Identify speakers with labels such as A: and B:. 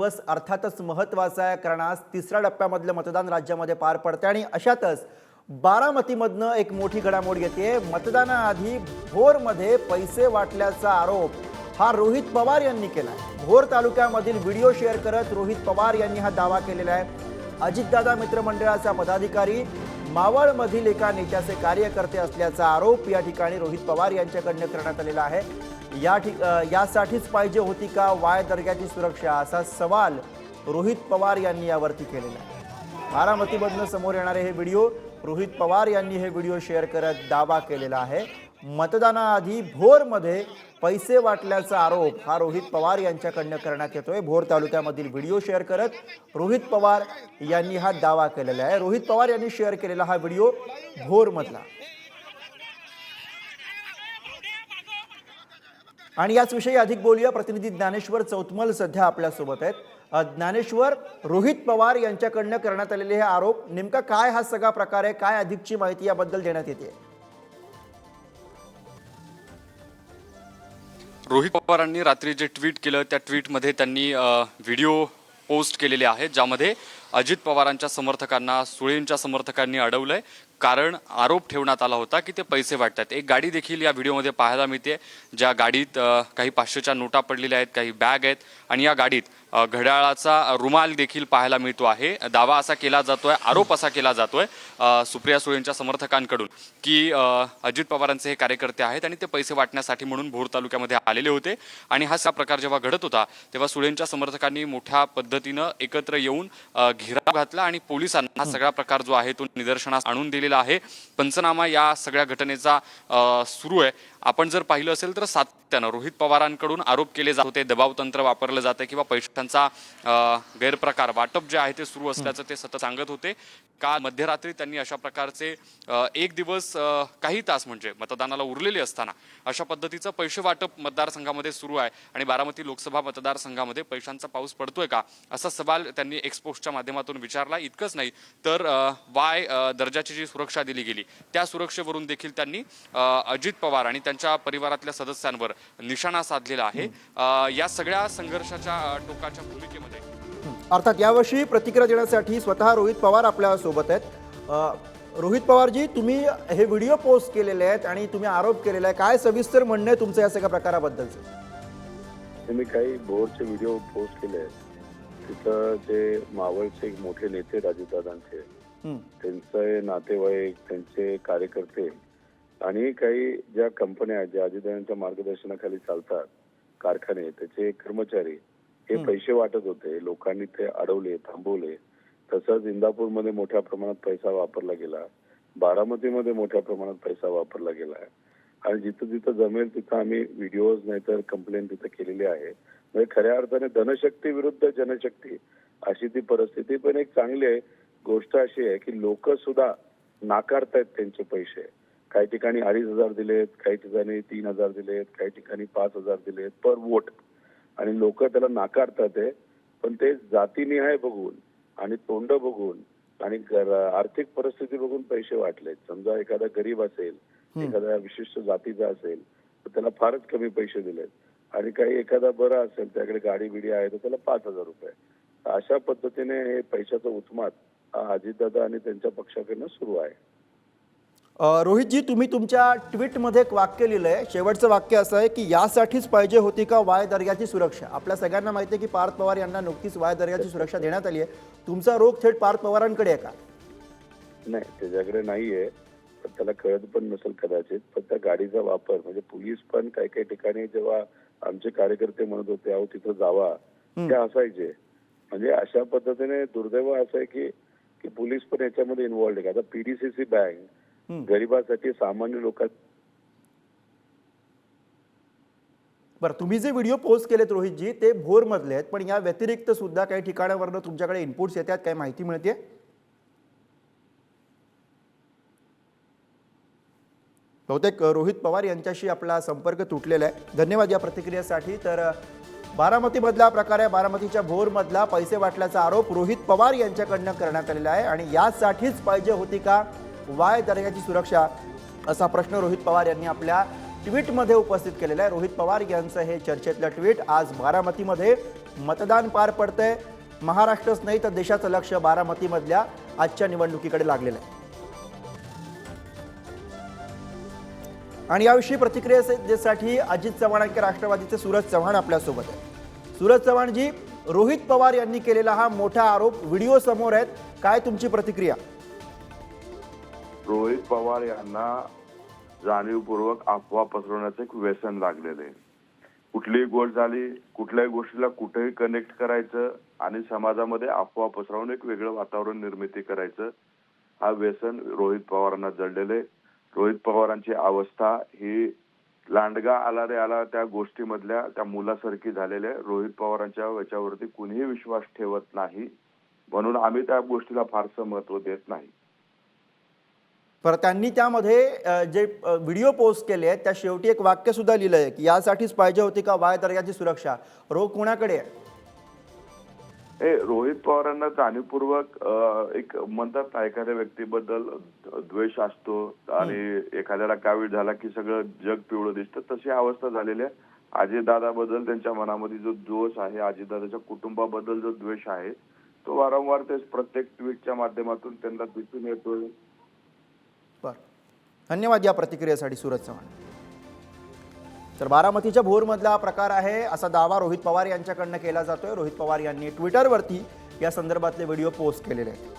A: दिवस अर्थातच महत्त्वाचा आहे कारण आज तिसऱ्या टप्प्यामधलं मतदान राज्यामध्ये पार पडते आणि अशातच बारामतीमधनं एक मोठी घडामोड येते. मतदानाआधी भोरमध्ये पैसे वाटल्याचा आरोप हा रोहित पवार यांनी केला आहे भोर तालुक्यामधील व्हिडिओ शेअर करत रोहित पवार यांनी हा दावा केलेला आहे. अजितदादा मित्रमंडळाचा पदाधिकारी मावळमधील एका नेत्याचे कार्यकर्ते असल्याचा आरोप या ठिकाणी रोहित पवार यांच्याकडनं करण्यात आलेला आहे. या ठिक यासाठीच पाहिजे होती का? वाय दर्ग्याची सुरक्षा? असा सवाल रोहित पवार यांनी यावरती केलेला आहे. बारामतीमधनं समोर येणारे हे व्हिडिओ रोहित पवार यांनी हे व्हिडिओ शेअर करत दावा केलेला आहे. मतदानाआधी भोरमध्ये पैसे वाटल्याचा आरोप हा रोहित पवार यांच्याकडनं करण्यात येतोय. भोर तालुक्यामधील व्हिडिओ शेअर करत रोहित पवार यांनी हा दावा केलेला आहे. रोहित पवार यांनी शेअर केलेला हा व्हिडिओ भोरमधला. आणि याच विषयी अधिक बोलूया. प्रतिनिधी ज्ञानेश्वर चौतमल सध्या आपल्यासोबत आहेत. ज्ञानेश्वर रोहित पवार यांच्याकडनं करण्यात आलेले हे आरोप नेमका काय हा सगळा प्रकार आहे? काय अधिकची माहिती याबद्दल देण्यात येते?
B: रोहित पवारांनी रात्री जे ट्विट केलं त्या ट्विटमध्ये त्यांनी व्हिडिओ पोस्ट केलेले आहेत ज्यामध्ये अजित पवारांच्या समर्थकांना सुळेंच्या समर्थकांनी अडवलंय. कारण आरोप ठेवण्यात आला होता की ते पैसे वाटतात. एक गाडी देखील या व्हिडिओमध्ये पाहायला मिळते ज्या गाडीत काही पाचशेच्या नोटा पडलेल्या आहेत काही बॅग आहेत. आणि या गाडीत घड्याळाचा रुमाल देखील पाहायला मिळतो आहे. दावा असा केला जातोय आरोप असा केला जातोय सुप्रिया सुळेंच्या समर्थकांकडून की अजित पवारांचे हे कार्यकर्ते आहेत आणि ते पैसे वाटण्यासाठी म्हणून भोर तालुक्यामध्ये आलेले होते. आणि हा असा प्रकार जेव्हा घडत होता तेव्हा सुळेंच्या समर्थकांनी मोठ्या पद्धतीनं एकत्र येऊन घेराव घातला आणि पोलिसांना हा सगळा प्रकार जो आहे तो निदर्शनास आणून दिलेला आहे. पंचनामा या सगळ्या घटनेचा सुरू आहे. आपण जर पाहिलं असेल तर सातत्यानं रोहित पवारांकडून आरोप केले जात होते दबाव तंत्र वापरलं जातं किंवा पैसे विद्यार्थ्यांचा गैरप्रकार वाटप जे आहे ते सुरू असल्याचं ते सतत सांगत होते. काल मध्यरात्री त्यांनी अशा प्रकारचे एक दिवस काही तास म्हणजे मतदानाला उरलेले असताना अशा पद्धतीचं पैसे वाटप मतदारसंघामध्ये सुरू आहे आणि बारामती लोकसभा मतदारसंघामध्ये पैशांचा पाऊस पडतोय का असा सवाल त्यांनी एक्सपोस्टच्या माध्यमातून विचारला. इतकंच नाही तर वाय दर्जाची जी सुरक्षा दिली गेली त्या सुरक्षेवरून देखील त्यांनी अजित पवार आणि त्यांच्या परिवारातल्या सदस्यांवर निशाणा साधलेला आहे. या सगळ्या संघर्षाच्या टोका टोकाच्या भूमिकेमध्ये.
A: अर्थात यावर्षी प्रतिक्रिया देण्यासाठी स्वतः रोहित पवार आपल्यासोबत आहेत. रोहित पवारजी तुम्ही हे व्हिडिओ पोस्ट केलेले आहेत आणि तुम्ही आरोप केलेला आहे काय सविस्तर म्हणणं आहे तुमचं या सगळ्या प्रकाराबद्दलचं?
C: ते मी काही बोर्डचे व्हिडिओ पोस्ट केले आहेत. तिथं जे मावळचे एक मोठे नेते राजूदादांचे
A: हं.
C: त्यांचे नातेवाईक त्यांचे कार्यकर्ते आणि काही ज्या कंपन्या आहेत ज्या अजितदादांच्या मार्गदर्शनाखाली चालतात कारखाने त्याचे कर्मचारी हे पैसे वाटत होते. लोकांनी ते अडवले थांबवले. तसंच इंदापूरमध्ये मोठ्या प्रमाणात पैसा वापरला गेला. बारामतीमध्ये मोठ्या प्रमाणात पैसा वापरला गेला. आणि जिथं जिथं जमेल तिथं आम्ही व्हिडिओज नाहीतर कंप्लेंट तिथं केलेली आहे. म्हणजे खऱ्या अर्थाने धनशक्ती विरुद्ध जनशक्ती अशी ती परिस्थिती. पण एक चांगली आहे गोष्ट अशी आहे की लोक सुद्धा नाकारतायत त्यांचे पैसे. काही ठिकाणी अडीच हजार दिलेत काही ठिकाणी तीन हजार दिलेत काही ठिकाणी पाच हजार दिलेत पर वोट. आणि लोक त्याला नाकारतात आहे पण ते जातीनिहाय बघून आणि तोंड बघून आणि आर्थिक परिस्थिती बघून पैसे वाटलेत समजा एखादा गरीब असेल एखाद्या विशिष्ट जातीचा असेल तर त्याला फारच कमी पैसे दिलेत. आणि काही एखादा बरा असेल त्याकडे गाडी बिडी आहे तर त्याला पाच हजार रुपये. अशा पद्धतीने हे पैशाचा उत्मात अजितदादा आणि त्यांच्या पक्षाकडनं सुरू आहे.
A: रोहितजी तुम्ही तुमच्या ट्विटमध्ये एक वाक्य लिहिलं आहे शेवटचं वाक्य असं आहे की यासाठीच पाहिजे होती का वाय दर्ग्याची सुरक्षा? आपल्या सगळ्यांना माहिती आहे की पार्थ पवार यांना नुकतीच वाय दर्ग्याची सुरक्षा देण्यात आली आहे. तुमचा रोग थेट पार्थ पवारांकडे आहे का?
C: नाही त्याच्याकडे नाहीये. पण त्याला कळत पण नसेल कदाचित. पण त्या गाडीचा वापर म्हणजे पोलीस पण काही काही ठिकाणी जेव्हा आमचे कार्यकर्ते म्हणत होते अहो तिथं जावा. ते असायचे. म्हणजे अशा पद्धतीने दुर्दैव असं आहे की की पोलीस पण याच्यामध्ये इन्व्हॉल्ड आहे. आता पीडीसीसी बँक गरिबासाठी सामान्य लोक
A: बरं तुम्ही जे व्हिडिओ पोस्ट केलेत रोहितजी ते भोरमधले आहेत पण या व्यतिरिक्त सुद्धा काही ठिकाणावरनं तुमच्याकडे इनपुट्स येतात काही माहिती मिळते? बहुतेक रोहित पवार यांच्याशी आपला संपर्क तुटलेला आहे. धन्यवाद या प्रतिक्रियेसाठी. तर बारामतीमधला प्रकार आहे. बारामतीच्या भोरमधला पैसे वाटल्याचा आरोप रोहित पवार यांच्याकडनं करण्यात आलेला आहे. आणि यासाठीच पाहिजे होती का? वाय दर्ग्याची सुरक्षा असा प्रश्न रोहित पवार यांनी आपल्या ट्विटमध्ये उपस्थित केलेलं आहे. रोहित पवार यांचं हे चर्चेतलं ट्विट आज बारामतीमध्ये मतदान पार पडतंय. महाराष्ट्रच नाही तर देशाचं लक्ष बारामतीमधल्या आजच्या निवडणुकीकडे लागलेलं आहे. आणि याविषयी प्रतिक्रियेसाठी अजित चव्हाण आणखी राष्ट्रवादीचे सूरज चव्हाण आपल्यासोबत आहे सूरज चव्हाणजी रोहित पवार यांनी केलेला हा मोठा आरोप व्हिडिओ समोर आहेत. काय तुमची प्रतिक्रिया?
D: रोहित पवार यांना जाणीवपूर्वक अफवा पसरवण्याचं एक व्यसन लागलेलं आहे. कुठलीही गोष्ट झाली कुठल्याही गोष्टीला कुठेही कनेक्ट करायचं आणि समाजामध्ये अफवा पसरवून एक वेगळं वातावरण निर्मिती करायचं हा व्यसन रोहित पवारांना जडलेलं आहे. रोहित पवारांची अवस्था ही लांडगा आला रे आला त्या गोष्टीमधल्या त्या मुलासारखी झालेल्या आहे. रोहित पवारांच्या याच्यावरती कुणीही विश्वास ठेवत नाही. म्हणून आम्ही त्या गोष्टीला फारसं महत्त्व देत नाही.
A: पर त्यांनी त्यामध्ये जे व्हिडिओ पोस्ट केले आहेत त्या शेवटी एक वाक्य सुद्धा लिहिलं आहे की यासाठीच पाहिजे होती का वाय दर्याची सुरक्षा? रोग कोणाकडे आहे?
D: हे रोहित पवारांना जाणीवपूर्वक एक म्हणतात ना एखाद्या व्यक्तीबद्दल द्वेष असतो आणि एखाद्याला कावीळ झाला की सगळं जग पिवळं दिसतं तशी अवस्था झालेली आहे. अजितदादाबद्दल त्यांच्या मनामध्ये जो दोष आहे अजितदादाच्या कुटुंबाबद्दल जो द्वेष आहे तो वारंवार ते प्रत्येक ट्विटच्या माध्यमातून त्यांना दिसून येतोय.
A: धन्यवाद या प्रतिक्रियेसाठी सूरज चव्हाण. तर बारामतीच्या भोरमधला हा प्रकार आहे. असा दावा रोहित पवार यांच्याकडनं केला जातोय. रोहित पवार यांनी ट्विटरवरती या संदर्भातले व्हिडिओ पोस्ट केलेले आहेत.